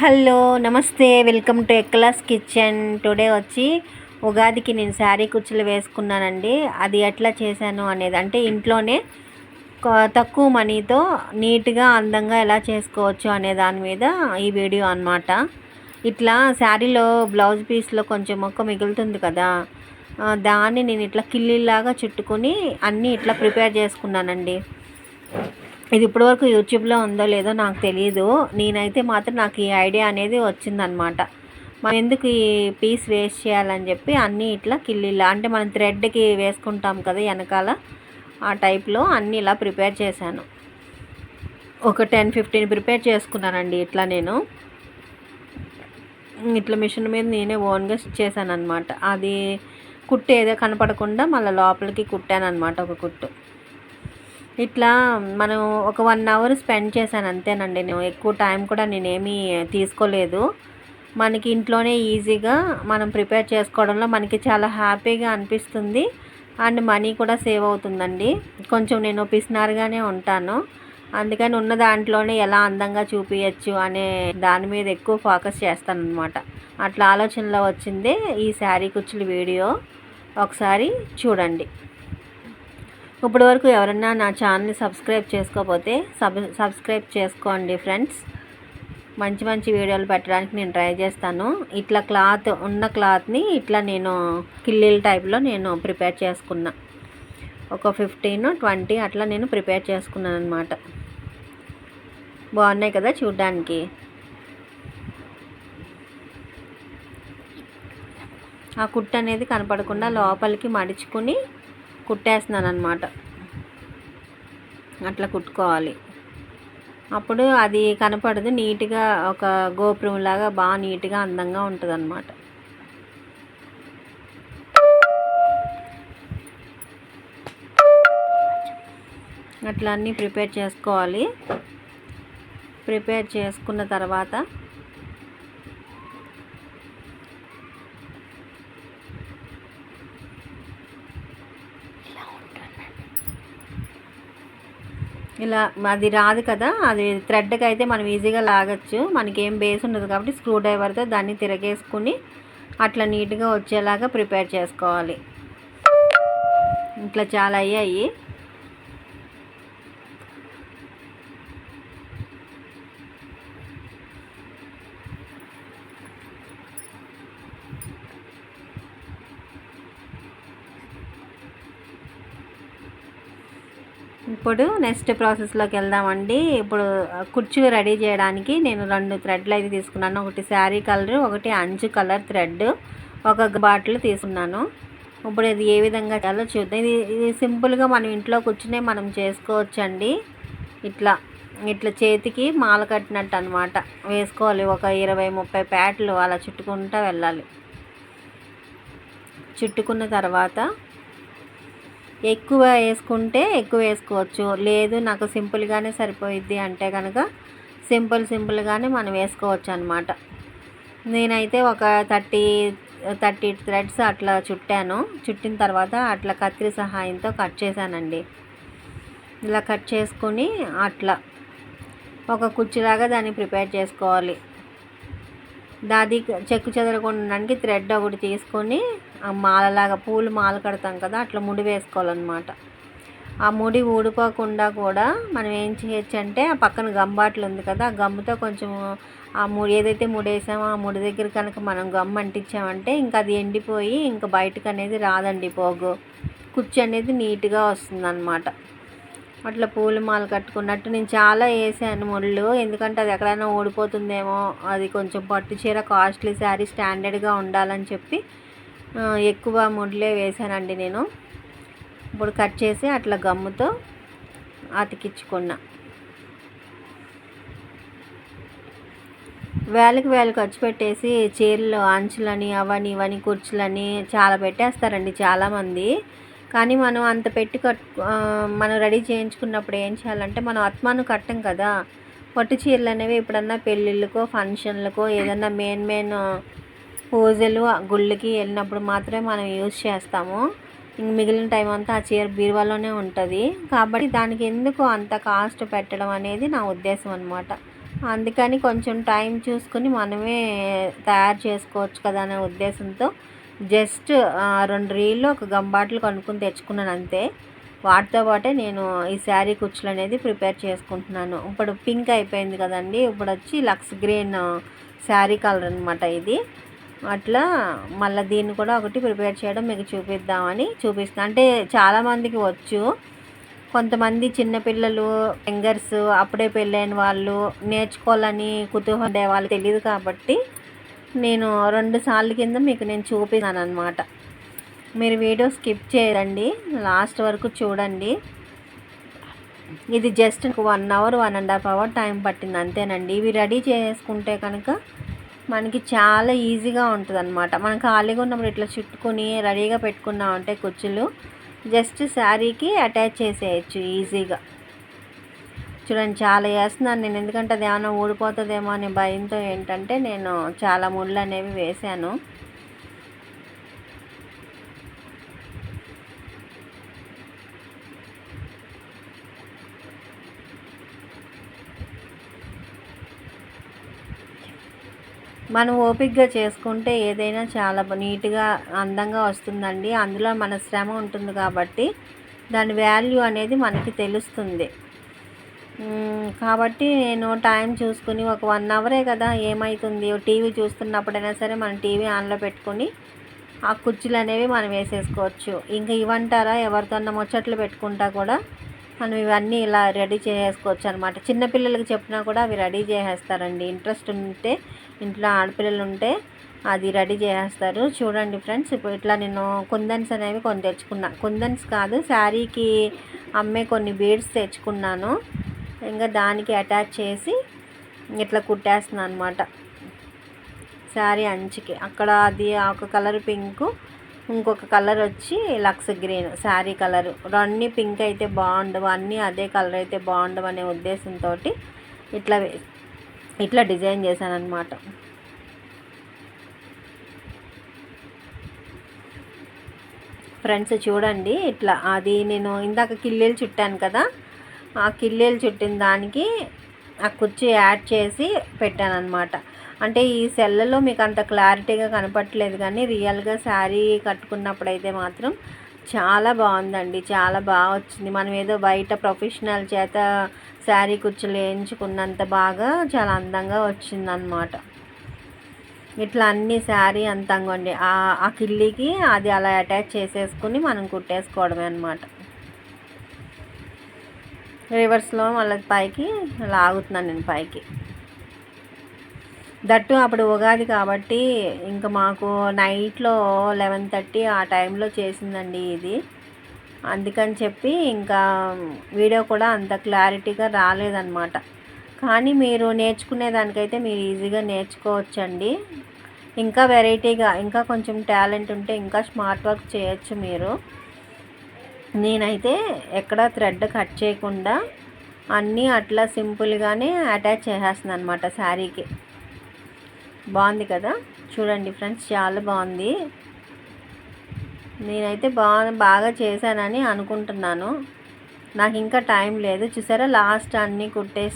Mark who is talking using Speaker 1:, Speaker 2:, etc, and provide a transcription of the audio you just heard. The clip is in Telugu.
Speaker 1: Hello namaste. Welcome to A class kitchen. Today వచ్చి ఉగాదికి నేను శారీ కుచ్చులు వేసుకున్నానండి. అది ఎట్లా చేశాను అనేది అంటే ఇంట్లోనే తక్కువ మనీతో నీట్గా అందంగా ఎలా చేసుకోవచ్చు అనే దాని మీద ఈ వీడియో అన్నమాట. ఇట్లా శారీలో బ్లౌజ్ పీస్లో కొంచెం మొక్క మిగులుతుంది కదా దాన్ని నేను ఇట్లా కిల్లీలాగా చుట్టుకొని అన్నీ ఇట్లా ప్రిపేర్ చేసుకున్నానండి. ఇది ఇప్పటివరకు యూట్యూబ్లో ఉందో లేదో నాకు తెలియదు నేనైతే మాత్రం నాకు ఈ ఐడియా అనేది వచ్చిందనమాట మనం ఎందుకు ఈ పీస్ వేస్ట్ చేయాలని చెప్పి అన్నీ ఇట్లా కిల్లీలా అంటే మనం థ్రెడ్కి వేసుకుంటాం కదా వెనకాల ఆ టైప్లో అన్నీ ఇలా ప్రిపేర్ చేశాను. ఒక టెన్ ఫిఫ్టీన్ ప్రిపేర్ చేసుకున్నానండి ఇట్లా నేను. ఇట్లా మిషన్ మీద నేనే ఓన్గా చేశాను అనమాట అది కుట్టు ఏదో కనపడకుండా మళ్ళీ లోపలికి కుట్టాను అనమాట ఒక కుట్టు. ఇట్లా మనం ఒక వన్ అవర్ స్పెండ్ చేశాను అంతేనండి నేను. ఎక్కువ టైం కూడా నేనేమీ తీసుకోలేదు. మనకి ఇంట్లోనే ఈజీగా మనం ప్రిపేర్ చేసుకోవడంలో మనకి చాలా హ్యాపీగా అనిపిస్తుంది. అండ్ మనీ కూడా సేవ్ అవుతుందండి. కొంచెం నేను పిసినారుగానే ఉంటాను. అందుకని ఉన్న దాంట్లోనే ఎలా అందంగా చూపించచ్చు అనే దాని మీద ఎక్కువ ఫోకస్ చేస్తాను అనమాట అట్లా ఆలోచనలో వచ్చిందే ఈ శారీ కుచ్చుల వీడియో. ఒకసారి చూడండి. ఇప్పటి వరకు ఎవరన్నా నా ఛానల్ని సబ్స్క్రైబ్ చేసుకోకపోతే సబ్ సబ్స్క్రైబ్ చేసుకోండి ఫ్రెండ్స్. మంచి మంచి వీడియోలు పెట్టడానికి నేను ట్రై చేస్తాను. ఇట్లా క్లాత్ ఉన్న క్లాత్ని ఇట్లా నేను కిల్లీల టైప్లో నేను ప్రిపేర్ చేసుకున్నా. ఒక ఫిఫ్టీన్ ట్వంటీ అట్లా నేను ప్రిపేర్ చేసుకున్నాను అనమాట బాగున్నాయి కదా చూడ్డానికి. ఆ కుట్టు అనేది కనపడకుండా లోపలికి మడుచుకుని కుట్టేస్తున్నాను అనమాట అట్లా కుట్టుకోవాలి. అప్పుడు అది కనపడదు నీట్గా ఒక గోపురం లాగా బాగా నీట్గా అందంగా ఉంటుంది అన్నమాట అట్లా అన్నీ ప్రిపేర్ చేసుకోవాలి. ప్రిపేర్ చేసుకున్న తర్వాత ఇలా అది రాదు కదా అది థ్రెడ్కి అయితే మనం ఈజీగా లాగచ్చు. మనకి ఏం బేస్ ఉండదు కాబట్టి స్క్రూ డ్రైవర్తో దాన్ని తిరగేసుకుని అట్లా నీట్గా వచ్చేలాగా ప్రిపేర్ చేసుకోవాలి. ఇట్లా చాలా అయ్యాయి. ఇప్పుడు నెక్స్ట్ ప్రాసెస్లోకి వెళ్దామండి. ఇప్పుడు కుర్చీలు రెడీ చేయడానికి నేను రెండు థ్రెడ్లు అయితే తీసుకున్నాను. ఒకటి శారీ కలర్ ఒకటి అంచు కలర్ థ్రెడ్ ఒక బాటిల్ తీసుకున్నాను. ఇప్పుడు ఇది ఏ విధంగా చేయాలో చూద్దాం. ఇది ఇది సింపుల్గా మనం ఇంట్లో కూర్చునే మనం చేసుకోవచ్చండి. ఇట్లా ఇట్లా చేతికి మాల కట్టినట్టు అనమాట వేసుకోవాలి. ఒక ఇరవై ముప్పై ప్యాట్లు అలా చుట్టుకుంటూ వెళ్ళాలి. చుట్టుకున్న తర్వాత ఎక్కువ వేసుకుంటే ఎక్కువ వేసుకోవచ్చు. లేదు నాకు సింపుల్గానే సరిపోయిద్ది అంటే కనుక సింపుల్ సింపుల్గానే మనం వేసుకోవచ్చు అనమాట నేనైతే ఒక థర్టీ థర్టీ థ్రెడ్స్ అట్లా చుట్టాను. చుట్టిన తర్వాత అట్లా కత్తిరి సహాయంతో కట్ చేశానండి. ఇలా కట్ చేసుకొని అట్లా ఒక కుర్చీలాగా దాన్ని ప్రిపేర్ చేసుకోవాలి. దాది చెక్కు చెదరకుండా ఉండడానికి థ్రెడ్ ఒకటి తీసుకొని మాలలాగా పూలు మాల కడతాం కదా అట్లా ముడి వేసుకోవాలన్నమాట. ఆ ముడి ఊడిపోకుండా కూడా మనం ఏం చేయొచ్చు అంటే ఆ పక్కన గంబాట్లు ఉంది కదా ఆ గమ్ముతో కొంచెం ఆ ముడి ఏదైతే ముడి వేసామో ఆ ముడి దగ్గర కనుక మనం గమ్ అంటించామంటే ఇంకా అది ఎండిపోయి ఇంకా బయటకు అనేది రాదండి పోగు. కుర్చీ అనేది నీట్గా వస్తుంది అట్లా పూల మాల కట్టుకున్నట్టు నేను చాలా వేసాను ముళ్ళు. ఎందుకంటే అది ఎక్కడైనా ఓడిపోతుందేమో అది కొంచెం పట్టు చీర కాస్ట్లీ శారీ స్టాండర్డ్గా ఉండాలని చెప్పి ఎక్కువ ముడ్లే వేసానండి నేను. ఇప్పుడు కట్ చేసి అట్లా గమ్ముతో అతికించుకున్నా. వేలకు వేలు ఖర్చు పెట్టేసి చీరలు అంచులని అవని ఇవని కుర్చీలని చాలా పెట్టేస్తారండి చాలామంది. కానీ మనం అంత పెట్టి కట్ మనం రెడీ చేయించుకున్నప్పుడు ఏం చేయాలంటే మనం ఆత్మాను కట్టం కదా. పట్టు చీరలు అనేవి ఎప్పుడన్నా పెళ్ళిళ్ళకో ఫంక్షన్లకో ఏదన్నా మెయిన్ మెయిన్ పూజలు గుళ్ళకి వెళ్ళినప్పుడు మాత్రమే మనం యూజ్ చేస్తాము. ఇంక మిగిలిన టైం అంతా ఆ చీర బీరువాలోనే ఉంటుంది. కాబట్టి దానికి ఎందుకు అంత కాస్ట్ పెట్టడం అనేది నా ఉద్దేశం అనమాట అందుకని కొంచెం టైం చూసుకుని మనమే తయారు చేసుకోవచ్చు కదా అనే ఉద్దేశంతో జస్ట్ రెండు రీళ్ళు ఒక గంబాట్లు కొనుక్కుని తెచ్చుకున్నాను అంతే. వాటితో పాటే నేను ఈ శారీ కుచ్చులు అనేది ప్రిపేర్ చేసుకుంటున్నాను. ఇప్పుడు పింక్ అయిపోయింది కదండి. ఇప్పుడు వచ్చి లక్స్ గ్రీన్ శారీ కలర్ అనమాట ఇది. అట్లా మళ్ళీ దీన్ని కూడా ఒకటి ప్రిపేర్ చేయడం మీకు చూపిద్దామని చూపిస్తాను అంటే చాలామందికి వచ్చు. కొంతమంది చిన్నపిల్లలు యంగర్స్ అప్పుడే పెళ్ళైన వాళ్ళు నేర్చుకోవాలని కుతూహలం ఉండే వాళ్ళు తెలియదు కాబట్టి నేను రెండు సార్లు కింద మీకు నేను చూపిస్తాను అనమాట మీరు వీడియో స్కిప్ చేయరండి. లాస్ట్ వరకు చూడండి. ఇది just one hour one and half hour time పట్టింది అంతేనండి. ఇవి రెడీ చేసుకుంటే కనుక మనకి చాలా ఈజీగా ఉంటుంది అనమాట మనం ఖాళీగా ఉన్నప్పుడు ఇట్లా చుట్టుకొని రెడీగా పెట్టుకున్నాం అంటే కుచ్చులు జస్ట్ శారీకి అటాచ్ చేసేయచ్చు ఈజీగా. చూడండి చాలా వేస్తున్నాను నేను. ఎందుకంటే అది ఏమైనా ఊడిపోతుందేమో అనే భయంతో ఏంటంటే నేను చాలా ముళ్ళు అనేవి వేశాను. మనం ఓపికగా చేసుకుంటే ఏదైనా చాలా నీట్గా అందంగా వస్తుందండి. అందులో మన శ్రమ ఉంటుంది కాబట్టి దాని వాల్యూ అనేది మనకి తెలుస్తుంది. కాబట్టి నేను టైం చూసుకుని ఒక వన్ అవరే కదా ఏమవుతుంది టీవీ చూస్తున్నప్పుడైనా సరే మనం టీవీ ఆన్లో పెట్టుకొని ఆ కుర్చీలు అనేవి మనం వేసేసుకోవచ్చు. ఇంకా ఇవంటారా? ఎవరితోన్నా ముచ్చట్లు పెట్టుకుంటా కూడా మనం ఇవన్నీ ఇలా రెడీ చేసుకోవచ్చు అనమాట చిన్నపిల్లలకి చెప్పినా కూడా అవి రెడీ చేసేస్తారండి. ఇంట్రెస్ట్ ఉంటే ఇంట్లో ఆడపిల్లలు ఉంటే అది రెడీ చేసేస్తారు. చూడండి ఫ్రెండ్స్ ఇప్పుడు ఇట్లా నేను కుందన్స్ అనేవి కొన్ని తెచ్చుకున్నా. కుందన్స్ కాదు శారీకి అమ్మే కొన్ని బీడ్స్ తెచ్చుకున్నాను. ఇంకా దానికి అటాచ్ చేసి ఇట్లా కుట్టేస్తున్నాను అనమాట శారీ అంచుకి. అక్కడ అది ఒక కలర్ పింకు ఇంకొక కలర్ వచ్చి లక్స్ గ్రీన్ శారీ కలర్. అన్నీ పింక్ అయితే బాగుండవు అన్నీ అదే కలర్ అయితే బాగుండవు అనే ఉద్దేశంతో ఇట్లా ఇట్లా డిజైన్ చేశాను ఫ్రెండ్స్ చూడండి ఇట్లా అది నేను ఇందాక కిల్లీలు చుట్టాను కదా ఆ కిల్లీలు చుట్టిన దానికి ఆ కుర్చీ యాడ్ చేసి పెట్టాను అనమాట అంటే ఈ సెల్లలో మీకు అంత క్లారిటీగా కనపట్లేదు కానీ రియల్గా శారీ కట్టుకున్నప్పుడు అయితే మాత్రం చాలా బాగుందండి. చాలా బాగా వచ్చింది. మనం ఏదో బయట ప్రొఫెషనల్ చేత శారీ కుర్చీలు వేయించుకున్నంత బాగా చాలా అందంగా వచ్చిందనమాట ఇట్లా అన్ని శారీ అంతంగా ఉండి ఆ కిల్లికి అది అలా అటాచ్ చేసేసుకుని మనం కుట్టేసుకోవడమే అనమాట రివర్స్లో మళ్ళీ పైకి లాగుతున్నాను నేను పైకి. దట్టు అప్పుడు ఉగాది కాబట్టి ఇంకా మాకు నైట్లో లెవెన్ థర్టీ ఆ టైంలో చేసిందండి ఇది. అందుకని చెప్పి ఇంకా వీడియో కూడా అంత క్లారిటీగా రాలేదన్నమాట. కానీ మీరు నేర్చుకునే దానికైతే మీరు ఈజీగా నేర్చుకోవచ్చండి. ఇంకా వెరైటీగా ఇంకా కొంచెం టాలెంట్ ఉంటే ఇంకా స్మార్ట్ వర్క్ చేయొచ్చు మీరు. నేనైతే ఎక్కడ థ్రెడ్ కట్ చేయకుండా అన్నీ అట్లా సింపుల్గానే అటాచ్ చేసేస్తుంది అనమాట శారీకి. బాగుంది కదా? చూడండి ఫ్రెండ్స్ చాలా బాగుంది. నేనైతే బా బాగా చేశానని అనుకుంటున్నాను. నాకు ఇంకా టైం లేదు. చూసారా? లాస్ట్ అన్నీ కుట్టేసి